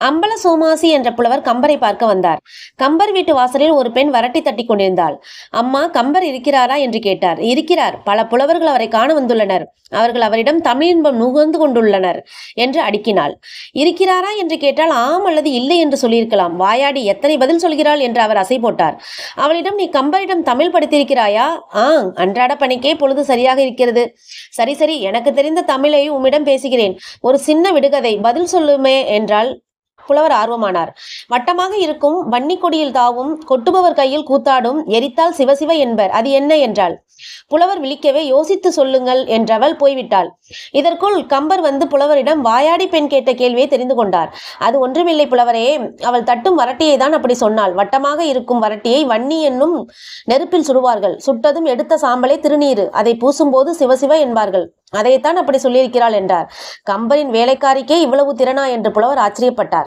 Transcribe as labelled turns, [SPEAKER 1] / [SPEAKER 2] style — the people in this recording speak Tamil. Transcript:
[SPEAKER 1] அம்பல சோமாசி என்ற புலவர் கம்பரை பார்க்க வந்தார். கம்பர் வீட்டு வாசலில் ஒரு பெண் வரட்டி தட்டி கொண்டிருந்தாள். அம்மா கம்பர் இருக்கிறாரா என்று கேட்டார். இருக்கிறார். பல புலவர்கள் அவரை காண வந்துள்ளனர். அவர்கள் அவரிடம் தமிழின்பம் நுகர்ந்து கொண்டுள்ளனர் என்று அடுக்கினாள். இருக்கிறாரா என்று கேட்டால் ஆம் அல்லது இல்லை என்று சொல்லியிருக்கலாம். வாயாடி எத்தனை பதில் சொல்கிறாள் என்று அவர் அசை போட்டார். அவளிடம் நீ கம்பரிடம் தமிழ் படித்திருக்கிறாயா? ஆ அன்றாட பணிக்கே பொழுது சரியாக இருக்கிறது. சரி சரி எனக்கு தெரிந்த தமிழை உம்மிடம் பேசுகிறேன். ஒரு சின்ன விடுகதை பதில் சொல்லுமே என்றால் புலவர் ஆர்வமானார். வட்டமாக இருக்கும் வன்னிக்குடியில் தாவும் கொட்டுபவர் கையில் கூத்தாடும் எரித்தால் சிவசிவ என்பர். அது என்ன என்றாள்? புலவர் விழிக்கவே யோசித்து சொல்லுங்கள் என்றவள் போய்விட்டாள். இதற்குள் கம்பர் வந்து புலவரிடம் வாயாடி பெண் கேட்ட கேள்வியை தெரிந்து கொண்டார். அது ஒன்றுமில்லை புலவரே அவள் தட்டும் வரட்டியை தான் அப்படி சொன்னாள். வட்டமாக இருக்கும் வரட்டியை வன்னி என்னும் நெருப்பில் சுடுவார்கள். சுட்டதும் எடுத்த சாம்பலை திருநீரு அதை பூசும்போது சிவசிவ என்பார்கள். அதைத்தான் அப்படி சொல்லியிருக்கிறாள் என்றார். கம்பரின் வேலைக்காரிக்கே இவ்வளவு திறனா என்று புலவர் ஆச்சரியப்பட்டார்.